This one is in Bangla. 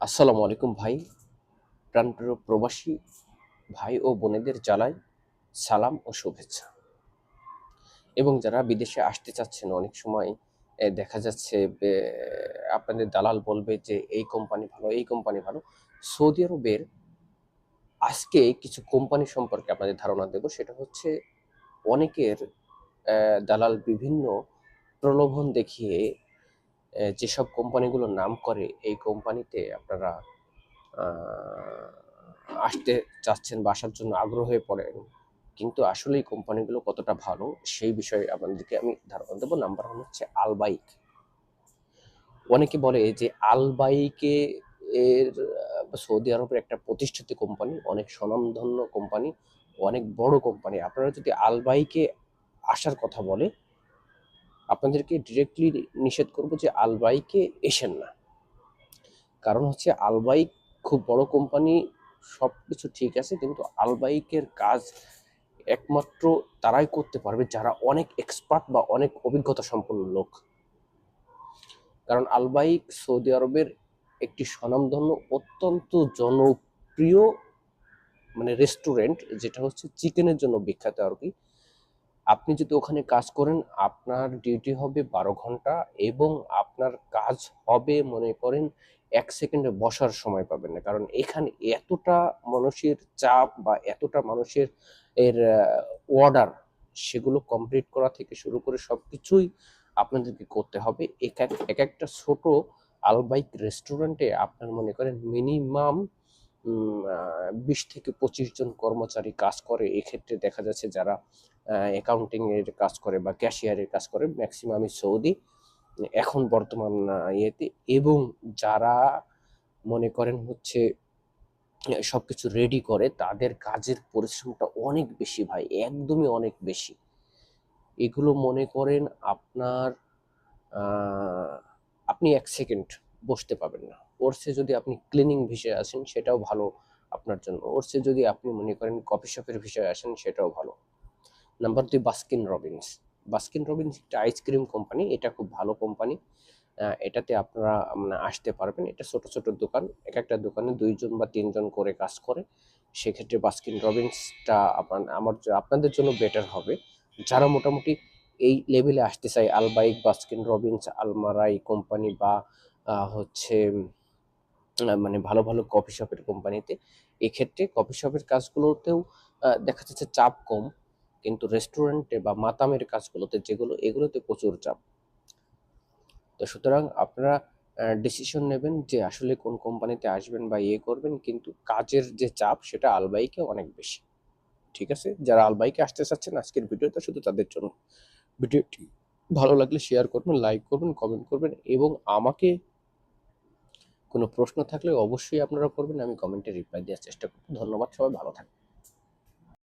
আসসালামু আলাইকুম ভাই। প্রাণপ্রিয় প্রবাসী ভাই ও বোনেদের জানাই সালাম ও শুভেচ্ছা। এবং যারা বিদেশে আসতে চাচ্ছেন, অনেক সময় দেখা যাচ্ছে আপনাদের দালাল বলবে যে, এই কোম্পানি ভালো, এই কোম্পানি ভালো। সৌদি আরবের আজকে কিছু কোম্পানি সম্পর্কে আপনাদের ধারণা দেব। সেটা হচ্ছে অনেকের দালাল বিভিন্ন প্রলোভন দেখিয়ে যেসব কোম্পানিগুলোর নাম করে, এই কোম্পানিতে আপনারা আসতে চাচ্ছেন বা আসার জন্য আগ্রহ হয়ে পড়েন। কিন্তু আসলে এই কোম্পানিগুলো কতটা ভালো, সেই বিষয়ে আপনাদেরকে আমি ধারণা দেবো। নাম্বার ওয়ান হচ্ছে আলবাইক অনেকে বলে যে আলবাইকে এর সৌদি আরবের একটা প্রতিষ্ঠিত কোম্পানি অনেক স্বনামধন্য কোম্পানি অনেক বড় কোম্পানি আপনারা যদি আলবাইকে আসার কথা বলে আপনাদেরকে ডিরেক্টলি নিষেধ করব যে আলবাইকে এসেন না। কারণ হচ্ছে আলবাইক খুব বড় কোম্পানি সব কিছু ঠিক আছে, কিন্তু আলবাইকের কাজ একমাত্র তারাই করতে পারবে যারা অনেক এক্সপার্ট বা অনেক অভিজ্ঞতা সম্পন্ন লোক। কারণ আলবাইক সৌদি আরবের একটি স্বনামধন্য অত্যন্ত জনপ্রিয় মানে রেস্টুরেন্ট যেটা হচ্ছে চিকেনের জন্য বিখ্যাত আর কি। আপনি যদি ওখানে কাজ করেন, আপনার ডিউটি হবে বারো ঘণ্টা এবং আপনার কাজ হবে, মনে করেন, এক সেকেন্ডে বসার সময় পাবেন না। কারণ এখানে এতটা মানুষের চাপ বা এতটা মানুষের এর অর্ডার সেগুলো কমপ্লিট করা থেকে শুরু করে সব কিছুই আপনাদেরকে করতে হবে। এক এক- এক একটা ছোট আলবাইক রেস্টুরেন্টে আপনার মনে করেন মিনিমাম বিশ থেকে পঁচিশ জন কর্মচারী কাজ করে। এক্ষেত্রে দেখা যাচ্ছে যারা অ্যাকাউন্টিং এর কাজ করে বা ক্যাশিয়ারের কাজ করে ম্যাক্সিমামই সৌদি এখন বর্তমান ইয়েতে এবং যারা মনে করেন হচ্ছে আহ, সবকিছু রেডি করে তাদের কাজের পরিশ্রমটা অনেক বেশি ভাই একদমই অনেক বেশি। এগুলো মনে করেন আপনার আপনি এক সেকেন্ড বসতে পাবেন না। ওর সে যদি আপনি ক্লিনিং ভিসায় আসেন সেটাও ভালো আপনার জন্য। ওর সে যদি আপনি মনে করেন কফি শপের ভিসায় আসেন সেটাও ভালো। নাম্বার দুই বাস্কিন রবিন্স বাস্কিন রবিন্স একটা আইসক্রিম কোম্পানি এটা খুব ভালো কোম্পানি এটাতে আপনারা মানে আসতে পারবেন। এটা ছোট ছোট দোকান। এক একটা দোকানে দুইজন বা তিনজন করে কাজ করে। সেক্ষেত্রে বাস্কিন রবিন্সটা আপনার আমার আপনাদের জন্য বেটার হবে। যারা মোটামুটি এই লেভেলে আসতে চায় Albaik Baskin Robbins Almarai company বা হচ্ছে মানে ভালো ভালো কফি শপের কোম্পানিতে এক্ষেত্রে কফি শপের কাজগুলোতেও দেখা যাচ্ছে চাপ কম। কিন্তু রেস্টুরেন্টে বা মাতামের কাজগুলোতে যেগুলো, এগুলোতে প্রচুর চাপ। তো সুতরাং আপনারা ডিসিশন নেবেন যে আসলে কোন কোম্পানিতে আসবেন বা ইয়ে করবেন, কিন্তু কাজের যে চাপ সেটা আলবাইকে অনেক বেশি। ঠিক আছে? যারা আলবাইকে আসতে চাচ্ছেন আজকের ভিডিওটা শুধু তাদের জন্য। ভিডিওটি ভালো লাগলে শেয়ার করবেন লাইক করবেন কমেন্ট করবেন এবং আমাকে কোনো প্রশ্ন থাকলে অবশ্যই আপনারা করবেন, আমি কমেন্টে রিপ্লাই দেওয়ার চেষ্টা করব। ধন্যবাদ সবাই, ভালো থাকবেন।